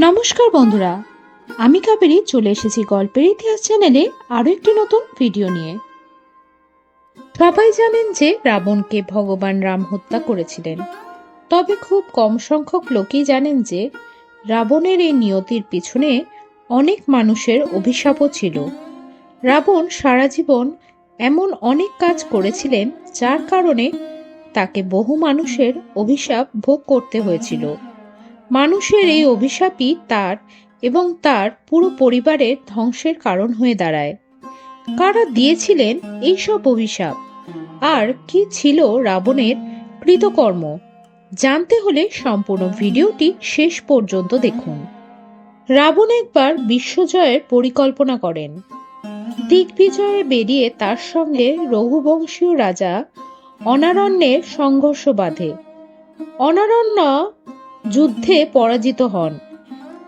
নমস্কার বন্ধুরা, আমি কাবেরি, চলে এসেছি গল্পের ইতিহাস চ্যানেলে আরও একটি নতুন ভিডিও নিয়ে। সবাই জানেন যে রাবণকে ভগবান রাম হত্যা করেছিলেন। তবে খুব কম সংখ্যক লোকই জানেন যে রাবণের এই নিয়তির পিছনে অনেক মানুষের অভিশাপও ছিল। রাবণ সারা জীবন এমন অনেক কাজ করেছিলেন, যার কারণে তাকে বহু মানুষের অভিশাপ ভোগ করতে হয়েছিল। মানুষের এই অভিশাপই তার এবং তার পুরো পরিবারের ধ্বংসের কারণ হয়ে দাঁড়ায়। কারা দিয়েছিলেন এইসব অভিশাপ? আর কি ছিল রাবণের কৃতকর্ম? জানতে হলে সম্পূর্ণ ভিডিওটি শেষ পর্যন্ত দেখুন। রাবণ একবার বিশ্বজয়ের পরিকল্পনা করেন। দিগ্বিজয়ে বেরিয়ে তার সঙ্গে রঘুবংশীয় রাজা অনারণ্যের সংঘর্ষ বাঁধে। অনারণ্য যুদ্ধে পরাজিত হন।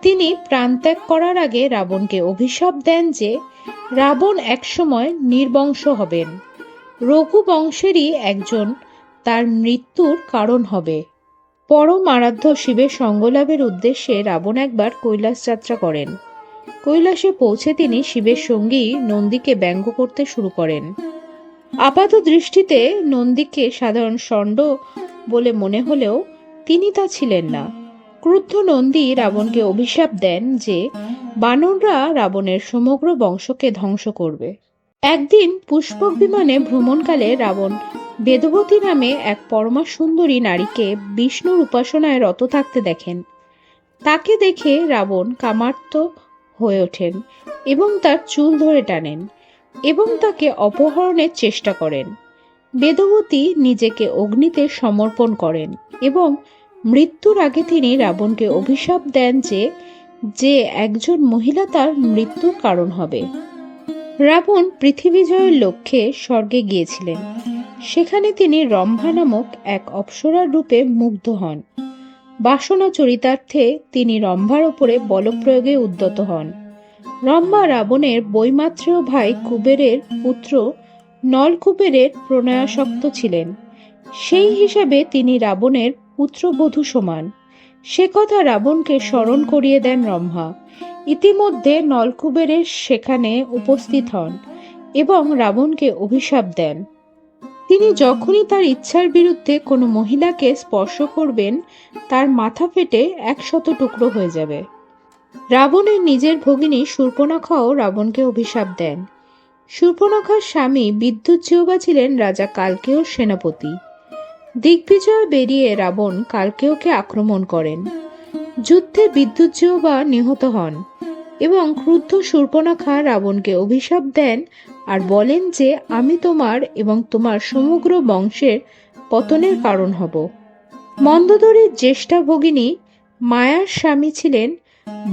তিনি প্রাণত্যাগ করার আগে রাবণকে অভিশাপ দেন যে রাবণ একসময় নির্বংশ হবেন। রঘু বংশেরই একজন তার মৃত্যুর কারণ হবে। পরম আরাধ্য শিবের সঙ্গলাভের উদ্দেশ্যে রাবণ একবার কৈলাস যাত্রা করেন। কৈলাসে পৌঁছে তিনি শিবের সঙ্গী নন্দীকে ব্যঙ্গ করতে শুরু করেন। আপাত দৃষ্টিতে নন্দীকে সাধারণ ষণ্ড বলে মনে হলেও তিনি তা ছিলেন না। ক্রুদ্ধ নন্দী রাবণকে অভিশাপ দেন যে বানররা রাবণের সমগ্র বংশকে ধ্বংস করবে। একদিন পুষ্পক বিমানে ভ্রমণকালে রাবণ বেদবতী নামে এক পরমা সুন্দরী নারীকে বিষ্ণুর উপাসনায় রত থাকতে দেখেন। তাকে দেখে রাবণ কামার্ত হয়ে ওঠেন এবং তার চুল ধরে টানেন এবং তাকে অপহরণের চেষ্টা করেন। বেদবতী নিজেকে অগ্নিতে সমর্পণ করেন এবং মৃত্যুর আগে তিনি রাবণকে অভিশাপ দেন যে যে একজন মহিলা তার মৃত্যুর কারণ হবে। রাবণ পৃথিবী জয়ের লক্ষ্যে স্বর্গে গিয়েছিলেন। সেখানে তিনি রম্ভা নামক এক অপ্সরার রূপে মুগ্ধ হন। বাসনা চরিতার্থে তিনি রম্ভার ওপরে বলপ্রয়োগে উদ্যত হন। রম্ভা রাবণের বৈমাত্রেয় ভাই কুবেরের পুত্র নলকুবেরের প্রণয়াসক্ত ছিলেন। সেই হিসাবে তিনি রাবণের পুত্রবধূ সমান। সে কথা রাবণকে স্মরণ করিয়ে দেন রম্ভা। ইতিমধ্যে নলকুবেরের সেখানে উপস্থিত হন এবং রাবণকে অভিশাপ দেন। তিনি যখনই তার ইচ্ছার বিরুদ্ধে কোনো মহিলাকে স্পর্শ করবেন, তার মাথা ফেটে একশত টুকরো হয়ে যাবে। রাবণের নিজের ভগিনী শূর্পণখাও রাবণকে অভিশাপ দেন। শূর্পণখার স্বামী বিদ্যুৎ জিহবা ছিলেন রাজা কালকেয়র সেনাপতি। দিগ্বিজয় বেরিয়ে রাবণ কালকেয়কে আক্রমণ করেন। যুদ্ধে বিদ্যুৎ জিহবা নিহত হন এবং ক্রুদ্ধ শূর্পণখা রাবণকে অভিশাপ দেন আর বলেন যে, আমি তোমার এবং তোমার সমগ্র বংশের পতনের কারণ হব। মন্দোদরীর জ্যেষ্ঠা ভগিনী মায়ার স্বামী ছিলেন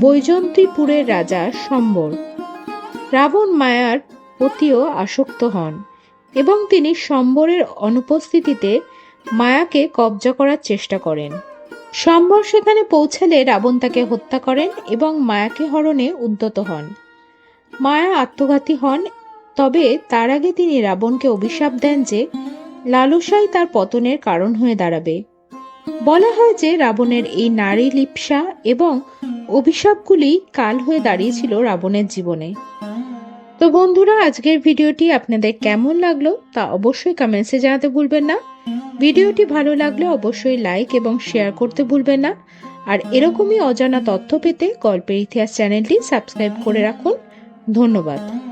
বৈজন্তীপুরের রাজা সম্বর। রাবণ মায়ার প্রতিও আসক্ত হন এবং তিনি সম্বরের অনুপস্থিতিতে মায়াকে কবজা করার চেষ্টা করেন। সম্বর সেখানে পৌঁছালে রাবণ তাকে হত্যা করেন এবং মায়াকে হরণে উদ্যত হন। মায়া আত্মঘাতী হন, তবে তার আগে তিনি রাবণকে অভিশাপ দেন যে লালসাই তার পতনের কারণ হয়ে দাঁড়াবে। বলা হয় যে রাবণের এই নারী লিপসা এবং অভিশাপগুলি কাল হয়ে দাঁড়িয়েছিল রাবণের জীবনে। তো বন্ধুরা, আজকের ভিডিওটি আপনাদের কেমন লাগল তা অবশ্যই কমেন্টসে জানাতে ভুলবেন না। ভিডিওটি ভালো লাগলে অবশ্যই লাইক এবং শেয়ার করতে ভুলবেন না। আর এরকমই অজানা তথ্য পেতে গল্পের ইতিহাস চ্যানেলটি সাবস্ক্রাইব করে রাখুন। ধন্যবাদ।